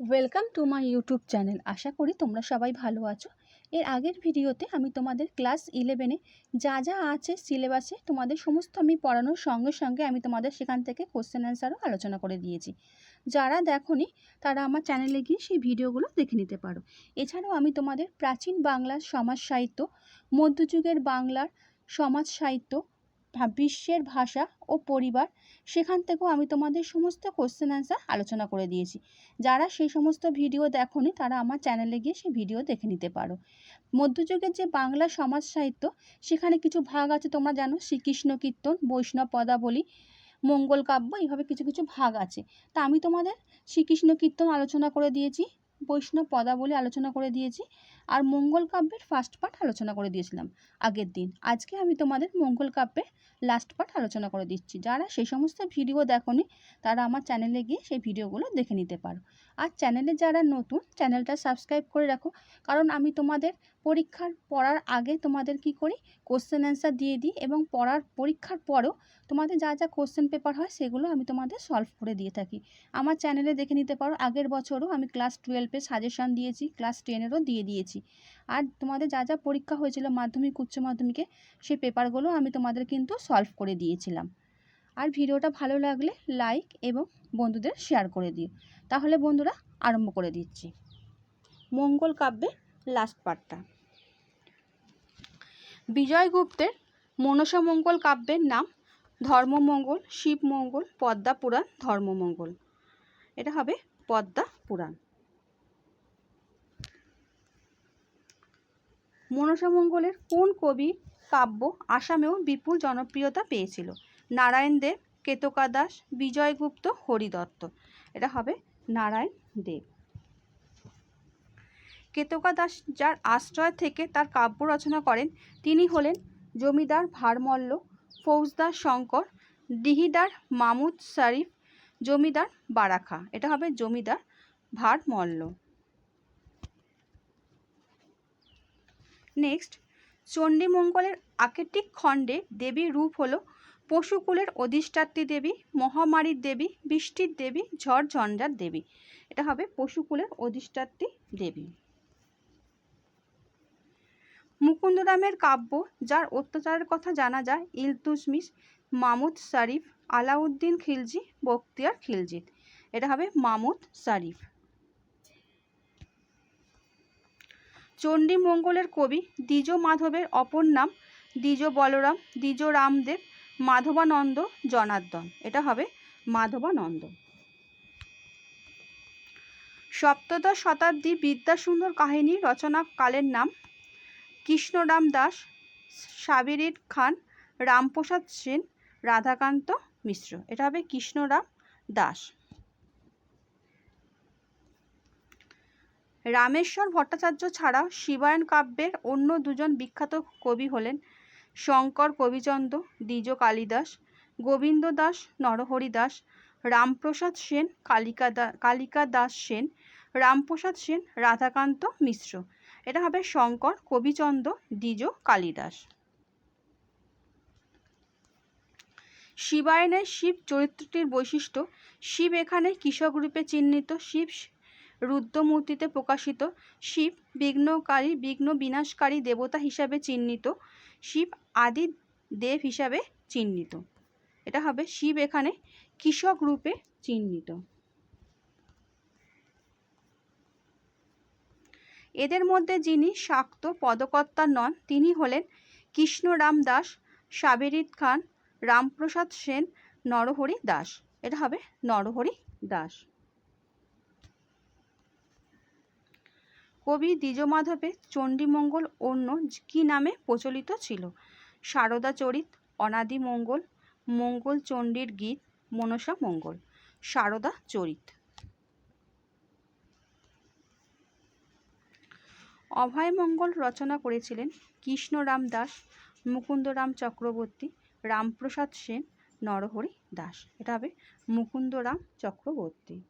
Welcome to my YouTube channel আশা করি তোমরা সবাই ভালো আছো। এর আগের ভিডিওতে আমি তোমাদের ক্লাস ইলেভেনে যা যা আছে সিলেবাসে তোমাদের সমস্ত আমি পড়ানোর সঙ্গে সঙ্গে আমি তোমাদের সেখান থেকে কোশ্চেন অ্যান্সারও আলোচনা করে দিয়েছি। যারা দেখোনি, তারা আমার চ্যানেলে গিয়ে সেই ভিডিওগুলো দেখে নিতে পারো। এছাড়াও আমি তোমাদের প্রাচীন বাংলার সমাজ সাহিত্য, মধ্যযুগের বাংলার সমাজ সাহিত্য বিশ্বের ভাষা ও পরিবার, সেখান থেকেও আমি তোমাদের সমস্ত কোশ্চেন অ্যান্সার আলোচনা করে দিয়েছি। যারা সেই সমস্ত ভিডিও দেখোনি, তারা আমার চ্যানেলে গিয়ে সেই ভিডিও দেখে নিতে পারো। মধ্যযুগের যে বাংলা সমাজ সাহিত্য, সেখানে কিছু ভাগ আছে তোমরা জানো, শ্রীকৃষ্ণ কীর্তন, বৈষ্ণব পদাবলী, মঙ্গল কাব্য, এইভাবে কিছু কিছু ভাগ আছে। তা আমি তোমাদের শ্রীকৃষ্ণ কীর্তন আলোচনা করে দিয়েছি। বৈষ্ণব পদাবলী আলোচনা করে দিয়েছি আর মঙ্গল কাব্যের ফার্স্ট পার্ট আলোচনা করে দিয়েছিলাম আগের দিন। আজকে আমি তোমাদের মঙ্গল কাব্যের লাস্ট পার্ট আলোচনা করে দিচ্ছি। যারা সেই সমস্ত ভিডিও দেখনি, তারা আমার চ্যানেলে গিয়ে সেই ভিডিওগুলো দেখে নিতে পারো। আর চ্যানেলে যারা নতুন, চ্যানেলটা সাবস্ক্রাইব করে রাখো। কারণ আমি তোমাদের পরীক্ষার পড়ার আগে তোমাদের কি করি? কোশ্চেন অ্যান্সার দিয়ে দিই এবং পড়ার পরীক্ষার পরেও তোমাদের যা যা কোশ্চেন পেপার হয় সেগুলো আমি তোমাদের সলভ করে দিয়ে থাকি। আমার চ্যানেলে দেখে নিতে পারো, আগের বছরও আমি ক্লাস টুয়েলভে সাজেশন দিয়েছি ক্লাস টেনেরও দিয়ে দিয়েছি। আর তোমাদের যা যা পরীক্ষা হয়েছিল মাধ্যমিক, উচ্চ মাধ্যমিকে সেই পেপারগুলো আমি তোমাদের কিন্তু সলভ করে দিয়েছিলাম। আর ভিডিওটা ভালো লাগলে লাইক এবং বন্ধুদের শেয়ার করে দিও। তাহলে বন্ধুরা আরম্ভ করে দিচ্ছি। মঙ্গল কাব্যে লাস্ট পার্টটা বিজয়গুপ্তের মনসা মঙ্গল কাব্যের নাম ধর্মমঙ্গল শিবমঙ্গল পদ্মা পুরাণ ধর্মমঙ্গল এটা হবে পদ্মা পুরাণ। মনসা মঙ্গলের কোন কবি কাব্য আসামেও বিপুল জনপ্রিয়তা পেয়েছিল? নারায়ণ দেব, কেতকা দাস বিজয়গুপ্ত হরিদত্ত। এটা হবে নারায়ণ দেব। কেতকা দাস যার আশ্রয় থেকে তার কাব্য রচনা করেন, তিনি হলেন জমিদার ভারমল্ল, ফৌজদার শঙ্কর, দিহিদার মামুদ শরীফ, জমিদার বারাখা। এটা হবে জমিদার ভারমল্ল। নেক্সট চণ্ডীমঙ্গলের আকেটিক খণ্ডে দেবীর রূপ হলো পশুকুলের অধিষ্ঠাত্রী দেবী, মহামারীর দেবী, বৃষ্টির দেবী, ঝড় ঝঞ্ঝার দেবী। এটা হবে পশুকুলের অধিষ্ঠাত্রী দেবী। মুকুন্দরামের কাব্য, যার অত্যাচারের কথা জানা যায় ইলতুসমিস মামুদ শরীফ, আলাউদ্দিন খিলজি বক্তিয়ার খিলজিত। এটা হবে মামুদ শরীফ। চণ্ডীমঙ্গলের কবি দ্বিজ মাধবের অপর নাম দ্বিজ বলরাম দ্বিজ রামদেব মাধবানন্দ জনার্দন। এটা হবে মাধবানন্দ। সপ্তদশ শতাব্দী বিদ্যাসুন্দর কাহিনী রচনাকালের নাম কৃষ্ণরাম দাস, সাবিরির খান, রামপ্রসাদ সেন, রাধাকান্ত মিশ্র। এটা হবে কৃষ্ণরাম দাস। রামেশ্বর ভট্টাচার্য ছাড়া শিবায়ন কাব্যের অন্য দুজন বিখ্যাত কবি হলেন শঙ্কর কবিচন্দ্র, দ্বিজ কালিদাস, গোবিন্দ দাস, নরহরি দাস, রামপ্রসাদ সেন, কালিকা দা, কালিকা দাস সেন, রামপ্রসাদ সেন, রাধাকান্ত মিশ্র। এটা হবে শঙ্কর, কবিচন্দ্র, দ্বিজ, কালিদাস। শিবায়নের শিব চরিত্রটির বৈশিষ্ট্য, শিব এখানে কৃষক রূপে চিহ্নিত, শিব রুদ্রমূর্তিতে প্রকাশিত, শিব বিঘ্নকারী বিঘ্ন বিনাশকারী দেবতা হিসাবে চিহ্নিত শিব আদি দেব হিসাবে চিহ্নিত। এটা হবে শিব এখানে কৃষক রূপে চিহ্নিত। এদের মধ্যে যিনি শাক্ত পদকর্তা নন, তিনি হলেন কৃষ্ণরাম দাস, সাবেরিদ খান, রামপ্রসাদ সেন, নরহরি দাস। এটা হবে নরহরি দাস। কবি দ্বিজমাধবের চণ্ডীমঙ্গল অন্য কি নামে প্রচলিত ছিল? সারদা চরিত, অনাদি মঙ্গল মঙ্গল চণ্ডীর গীত, মনসা মঙ্গল। সারদা চরিত। অভয়মঙ্গল রচনা করেছিলেন কৃষ্ণরাম দাস মুকুন্দরাম চক্রবর্তী, রামপ্রসাদ সেন, নরহরি দাস। এটা হবে মুকুন্দরাম চক্রবর্তী।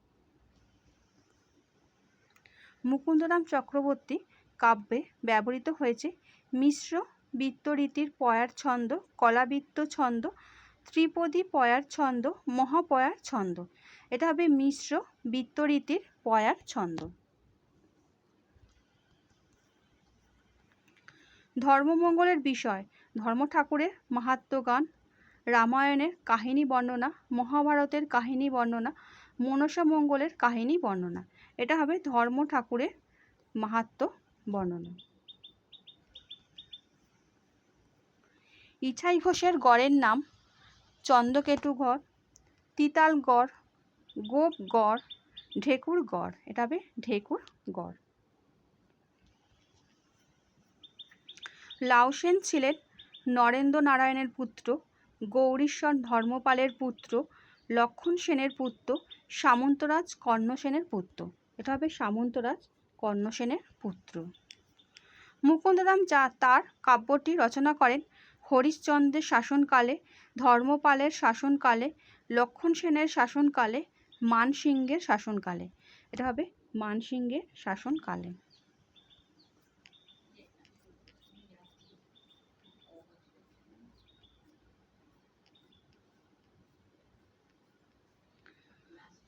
মুকুন্দরাম চক্রবর্তী কাব্যে ব্যবহৃত হয়েছে মিশ্র বৃত্তরীতির পয়ার ছন্দ, কলাবৃত্ত ছন্দ, ত্রিপদী পয়ার ছন্দ, মহাপয়ার ছন্দ। এটা হবে মিশ্র বৃত্তরীতির পয়ার ছন্দ। ধর্মমঙ্গলের বিষয় ধর্ম ঠাকুরের মাহাত্ম্য গান রামায়ণের কাহিনী বর্ণনা, মহাভারতের কাহিনী বর্ণনা মনসা মঙ্গলের কাহিনী বর্ণনা। এটা হবে ধর্ম ঠাকুরের মাহাত্ম্য বর্ণনা। ইছাই ঘোষের গড়ের নাম চন্দ্রকেতু গড় তিতাল গড়, গোপ গড়, ঢেকুর গড়। এটা হবে ঢেকুর গড়। লাউসেন ছিলেন নরেন্দ্র নারায়ণের পুত্র, গৌরীশ্বর ধর্মপালের পুত্র লক্ষণ সেনের পুত্র, সামন্তরাজ কর্ণ সেনের পুত্র। এটা হবে সামন্তরাজ কর্ণ সেনের পুত্র। মুকুন্দরাম যা তার কাব্যটি রচনা করেন, হরিশ্চন্দ্রের শাসনকালে, ধর্মপালের শাসনকালে, লক্ষণ সেনের শাসনকালে, মানসিংহের শাসনকালে। এটা হবে মানসিংহের শাসনকালে।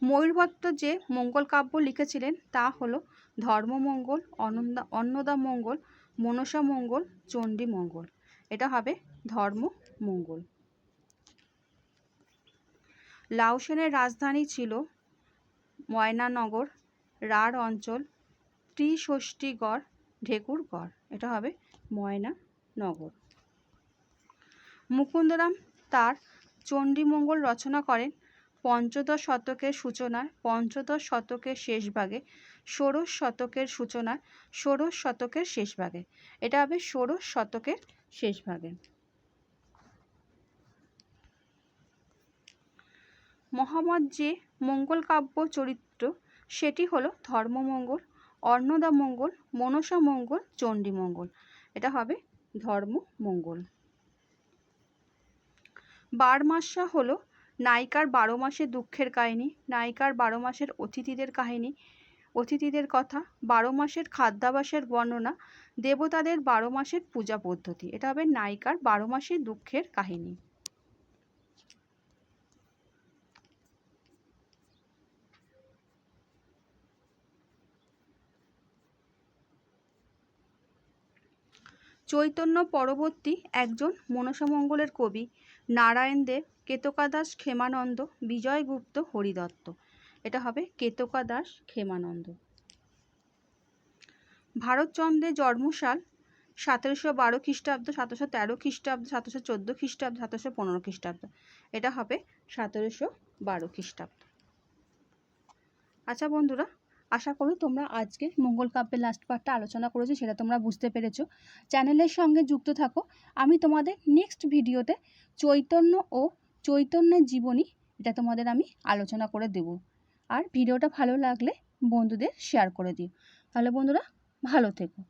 ময়ূরভট্ট যে মঙ্গল কাব্য লিখেছিলেন তা হলো ধর্মমঙ্গল, অনন্দা, অন্নদা মঙ্গল, মনসা মঙ্গল, চণ্ডী মঙ্গল। এটা হবে ধর্ম মঙ্গল লাউসেনের রাজধানী ছিল ময়নানগর, রাঢ় অঞ্চল ত্রিষষ্ঠীগড় ঢেকুরগড় এটা হবে ময়নানগর। মুকুন্দরাম তার চণ্ডীমঙ্গল রচনা করেন পঞ্চদশ শতকের সূচনায় পঞ্চদশ শতকের শেষভাগে ষোড়শ শতকের সূচনায় ষোড়শ শতকের শেষভাগে এটা হবে ষোড়শ শতকের শেষভাগে মহামত যে মঙ্গল কাব্য চরিত্র, সেটি হলো ধর্মমঙ্গল অর্ণদা মঙ্গল মনসা মঙ্গল চণ্ডী মঙ্গল এটা হবে ধর্মমঙ্গল। বারমাসা হলো নায়িকার বারো মাসে দুঃখের কাহিনী, নায়িকার বারো মাসের অতিথিদের কাহিনী, অতিথিদের কথা, বারো মাসের খাদ্যাভাসের বর্ণনা, দেবতাদের বারো মাসের পূজা পদ্ধতি। এটা হবে নায়িকার বারো মাসে দুঃখের কাহিনী। চৈতন্য পরবর্তী একজন মনসামঙ্গলের কবি, নারায়ণ দেব কেতকা দাস ক্ষেমানন্দ, বিজয়গুপ্ত হরিদত্ত। এটা হবে কেতকা দাস ক্ষেমানন্দ। ভারতচন্দ্রের জন্মসাল সতেরোশো বারো খ্রিস্টাব্দ, সতেরোশো তেরো খ্রিস্টাব্দ, সতেরোশো চোদ্দ খ্রিস্টাব্দ, সতেরোশো পনেরো খ্রিস্টাব্দ। এটা হবে সতেরোশো বারো খ্রিস্টাব্দ। আচ্ছা বন্ধুরা, আশা করি তোমরা আজকে মঙ্গল কাব্যের লাস্ট পার্টটা আলোচনা করেছি, সেটা তোমরা বুঝতে পেরেছ। চ্যানেলের সঙ্গে যুক্ত থাকো। আমি তোমাদের নেক্সট ভিডিওতে চৈতন্য ও চৈতন্যের জীবনী এটা তোমাদের আমি আলোচনা করে দেব। আর ভিডিওটা ভালো লাগলে বন্ধুদের শেয়ার করে দিও। তাহলে বন্ধুরা ভালো থেকো।